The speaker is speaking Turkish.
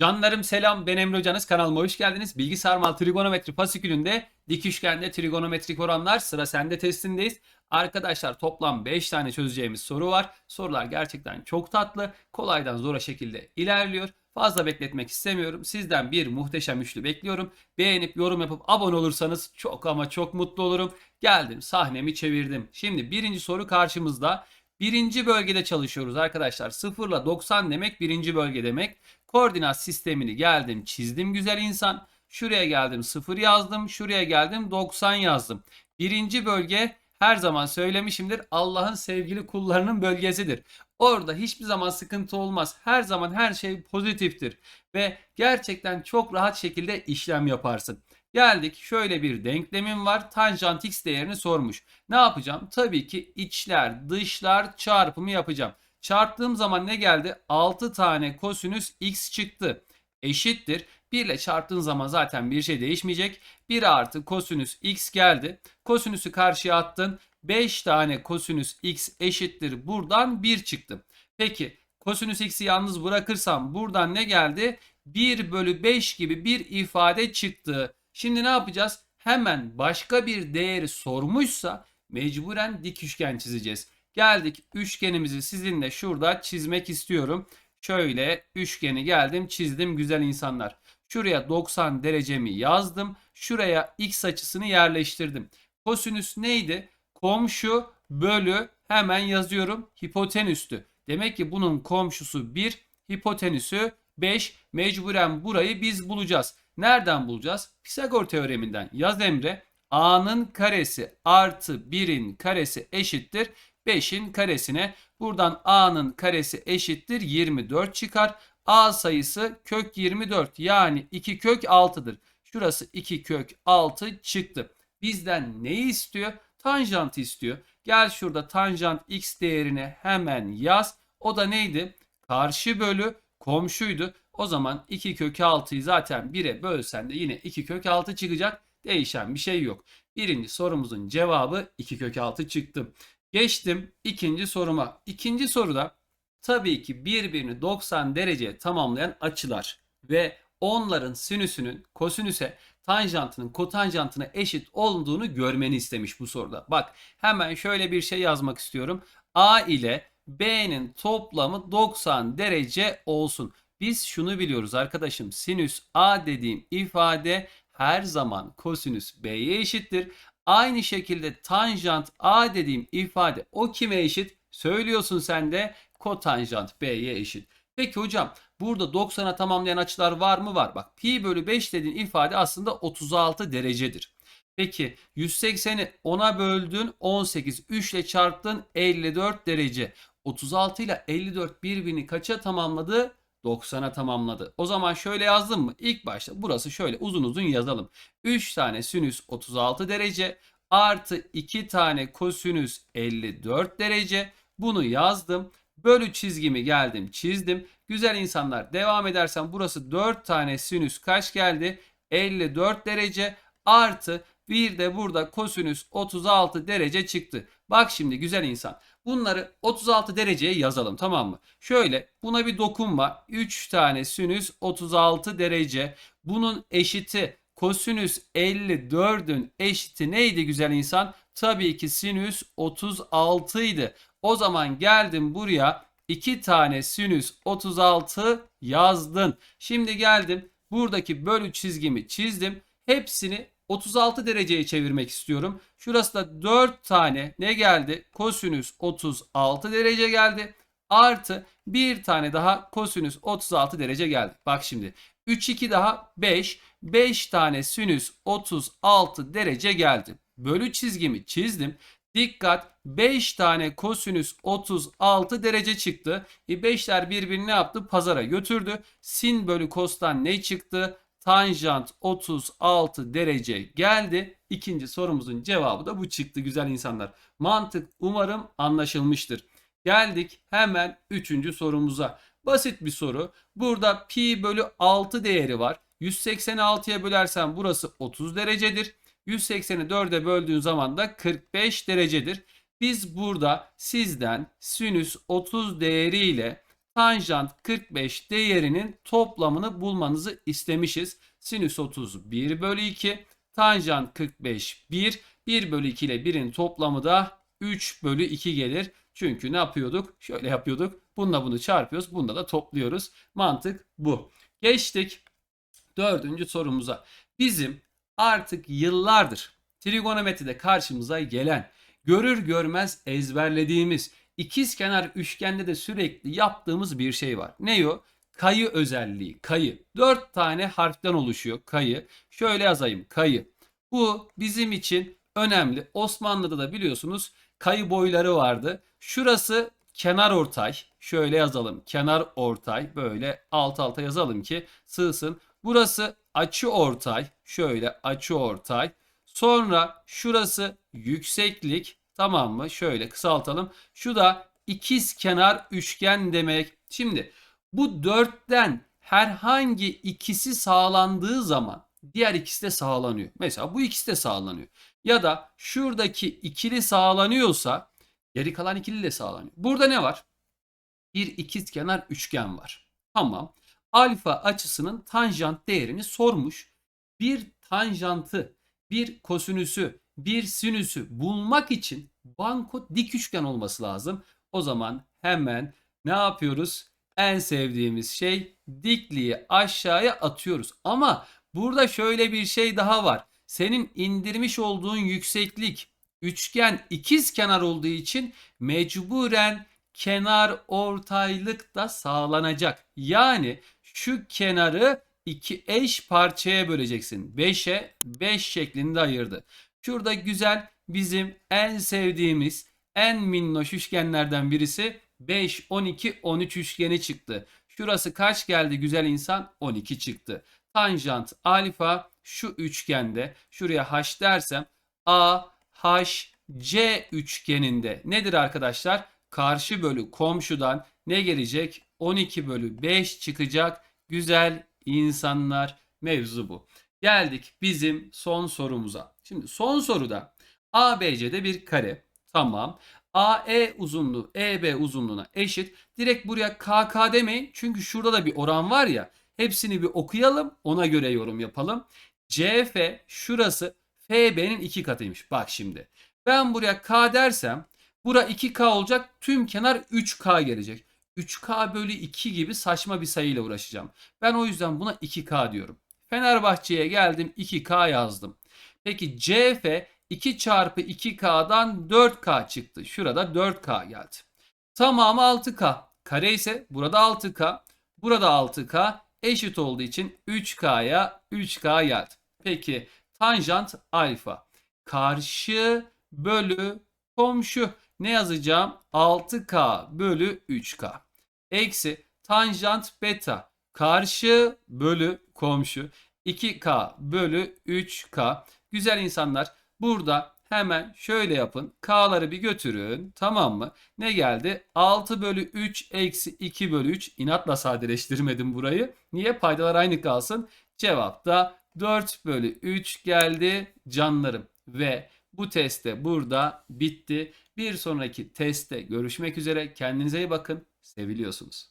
Canlarım selam ben Emre Hocanız kanalıma hoş geldiniz. Bilgisayar mal trigonometri fasikülünde dik üçgende trigonometrik oranlar sıra sende testindeyiz. Arkadaşlar toplam 5 tane çözeceğimiz soru var. Sorular gerçekten çok tatlı. Kolaydan zora şekilde ilerliyor. Fazla bekletmek istemiyorum. Sizden bir muhteşem üçlü bekliyorum. Beğenip yorum yapıp abone olursanız çok ama çok mutlu olurum. Geldim sahnemi çevirdim. Şimdi birinci soru karşımızda. Birinci bölgede çalışıyoruz arkadaşlar. 0 ile 90 demek birinci bölge demek. Koordinat sistemini geldim çizdim güzel insan. Şuraya geldim 0 yazdım. Şuraya geldim 90 yazdım. Birinci bölge her zaman söylemişimdir Allah'ın sevgili kullarının bölgesidir. Orada hiçbir zaman sıkıntı olmaz. Her zaman her şey pozitiftir. Ve gerçekten çok rahat şekilde işlem yaparsın. Geldik şöyle bir denklemim var. Tanjant x değerini sormuş. Ne yapacağım? Tabii ki içler dışlar çarpımı yapacağım. Çarptığım zaman ne geldi? 6 tane kosinüs x çıktı. Eşittir. 1 ile çarptığın zaman zaten bir şey değişmeyecek. 1 artı kosinüs x geldi. Kosinüsü karşıya attın. 5 tane kosinüs x eşittir. Buradan 1 çıktı. Peki kosinüs x'i yalnız bırakırsam buradan ne geldi? 1 bölü 5 gibi bir ifade çıktı. Şimdi ne yapacağız? Hemen başka bir değeri sormuşsa mecburen dik üçgen çizeceğiz. Geldik üçgenimizi sizinle şurada çizmek istiyorum. Şöyle üçgeni geldim çizdim güzel insanlar. Şuraya 90 derecemi yazdım. Şuraya x açısını yerleştirdim. Kosinüs neydi? Komşu bölü hemen yazıyorum hipotenüstü. Demek ki bunun komşusu 1, hipotenüsü 5. Mecburen burayı biz bulacağız. Nereden bulacağız? Pisagor teoreminden. Yaz Emre. A'nın karesi artı 1'in karesi eşittir 5'in karesine. Buradan A'nın karesi eşittir 24 çıkar. A sayısı kök 24 yani 2 kök 6'dır. Şurası 2 kök 6 çıktı. Bizden neyi istiyor? Tanjant istiyor. Gel şurada tanjant x değerini hemen yaz. O da neydi? Karşı bölü komşuydu. O zaman 2 kök 6'yı zaten 1'e bölsen de yine 2 kök 6 çıkacak. Değişen bir şey yok. Birinci sorumuzun cevabı 2 kök 6 çıktı. Geçtim ikinci soruma. İkinci soruda tabii ki birbirini 90 derece tamamlayan açılar ve onların sinüsünün kosinüse tanjantının kotanjantına eşit olduğunu görmeni istemiş bu soruda. Bak hemen şöyle bir şey yazmak istiyorum. A ile B'nin toplamı 90 derece olsun. Biz şunu biliyoruz arkadaşım. Sinüs A dediğim ifade her zaman kosinüs B'ye eşittir. Aynı şekilde tanjant A dediğim ifade o kime eşit? Söylüyorsun sen de kotanjant B'ye eşit. Peki hocam burada 90'a tamamlayan açılar var mı? Var. Bak pi bölü 5 dediğin ifade aslında 36 derecedir. Peki 180'i 10'a böldün 18. 3 ile çarptın 54 derece. 36 ile 54 birbirini kaça tamamladı? 90'a tamamladı. O zaman şöyle yazdım mı? İlk başta burası şöyle uzun uzun yazalım. 3 tane sinüs 36 derece artı 2 tane kosinüs 54 derece. Bunu yazdım. Bölü çizgimi geldim çizdim. Güzel insanlar devam edersen burası 4 tane sinüs kaç geldi? 54 derece artı bir de burada kosinüs 36 derece çıktı. Bak şimdi güzel insan. Bunları 36 dereceye yazalım tamam mı? Şöyle buna bir dokunma. 3 tane sinüs 36 derece. Bunun eşiti kosinüs 54'ün eşiti neydi güzel insan? Tabii ki sinüs 36 idi. O zaman geldim buraya 2 tane sinüs 36 yazdın. Şimdi geldim buradaki bölü çizgimi çizdim. Hepsini 36 dereceye çevirmek istiyorum. Şurası da 4 tane ne geldi? Kosinüs 36 derece geldi. Artı bir tane daha kosinüs 36 derece geldi. Bak şimdi 3 2 daha 5. 5 tane sinüs 36 derece geldi. Bölü çizgimi çizdim. Dikkat 5 tane kosinüs 36 derece çıktı. E 5'ler birbirini ne yaptı? Pazara götürdü. Sin bölü kostan ne çıktı? Tanjant 36 derece geldi. İkinci sorumuzun cevabı da bu çıktı güzel insanlar. Mantık umarım anlaşılmıştır. Geldik hemen üçüncü sorumuza. Basit bir soru. Burada pi bölü 6 değeri var. 186'ya bölersen burası 30 derecedir. 180'i 4'e böldüğün zaman da 45 derecedir. Biz burada sizden sinüs 30 değeriyle tanjant 45 değerinin toplamını bulmanızı istemişiz. Sinüs 30 1 bölü 2, tanjant 45 1, 1 bölü 2 ile 1'in toplamı da 3 bölü 2 gelir. Çünkü ne yapıyorduk? Şöyle yapıyorduk. Bununla bunu çarpıyoruz. Bunda da topluyoruz. Mantık bu. Geçtik dördüncü sorumuza. Bizim artık yıllardır trigonometride karşımıza gelen, görür görmez ezberlediğimiz, ikizkenar üçgende de sürekli yaptığımız bir şey var. Ne o? Kayı özelliği. Kayı. Dört tane harften oluşuyor kayı. Şöyle yazayım kayı. Bu bizim için önemli. Osmanlı'da da biliyorsunuz kayı boyları vardı. Şurası kenar ortay. Şöyle yazalım. Kenar ortay. Böyle alt alta yazalım ki sığsın. Burası açı ortay. Şöyle açı ortay. Sonra şurası yükseklik. Tamam mı? Şöyle kısaltalım. Şu da ikiz kenar üçgen demek. Şimdi bu dörtten herhangi ikisi sağlandığı zaman diğer ikisi de sağlanıyor. Mesela bu ikisi de sağlanıyor. Ya da şuradaki ikili sağlanıyorsa geri kalan ikili de sağlanıyor. Burada ne var? Bir ikizkenar üçgen var. Tamam. Alfa açısının tanjant değerini sormuş. Bir tanjantı, bir kosinüsü, bir sinüsü bulmak için banko dik üçgen olması lazım. O zaman hemen ne yapıyoruz? En sevdiğimiz şey dikliği aşağıya atıyoruz. Ama burada şöyle bir şey daha var. Senin indirmiş olduğun yükseklik üçgen ikiz kenar olduğu için mecburen kenar ortaylık da sağlanacak. Yani şu kenarı iki eş parçaya böleceksin. 5'e 5 şeklinde ayırdı. Şurada güzel bizim en sevdiğimiz en minnoş üçgenlerden birisi 5, 12, 13 üçgeni çıktı. Şurası kaç geldi güzel insan? 12 çıktı. Tanjant alfa şu üçgende şuraya h dersem a h c üçgeninde nedir arkadaşlar? Karşı bölü komşudan ne gelecek? 12 bölü 5 çıkacak. Güzel insanlar mevzu bu. Geldik bizim son sorumuza. Şimdi son soruda ABC'de bir kare. Tamam. AE uzunluğu EB uzunluğuna eşit. Direkt buraya KK demeyin. Çünkü şurada da bir oran var ya. Hepsini bir okuyalım. Ona göre yorum yapalım. CF şurası FB'nin iki katıymış. Bak şimdi. Ben buraya K dersem bura 2K olacak. Tüm kenar 3K gelecek. 3K bölü 2 gibi saçma bir sayıyla uğraşacağım. Ben o yüzden buna 2K diyorum. Fenerbahçe'ye geldim 2K yazdım. Peki CF 2 çarpı 2K'dan 4K çıktı. Şurada 4K geldi. Tamamı 6K. Kare ise burada 6K. Burada 6K eşit olduğu için 3K'ya 3K geldi. Peki tanjant alfa. Karşı bölü komşu. Ne yazacağım? 6K bölü 3K. Eksi tanjant beta. Karşı bölü komşu. 2K bölü 3K. Güzel insanlar burada hemen şöyle yapın. K'ları bir götürün. Tamam mı? Ne geldi? 6 bölü 3 eksi 2 bölü 3. İnatla sadeleştirmedim burayı. Niye? Paydalar aynı kalsın. Cevap da 4 bölü 3 geldi canlarım. Ve bu teste burada bitti. Bir sonraki testte görüşmek üzere. Kendinize iyi bakın. Seviliyorsunuz.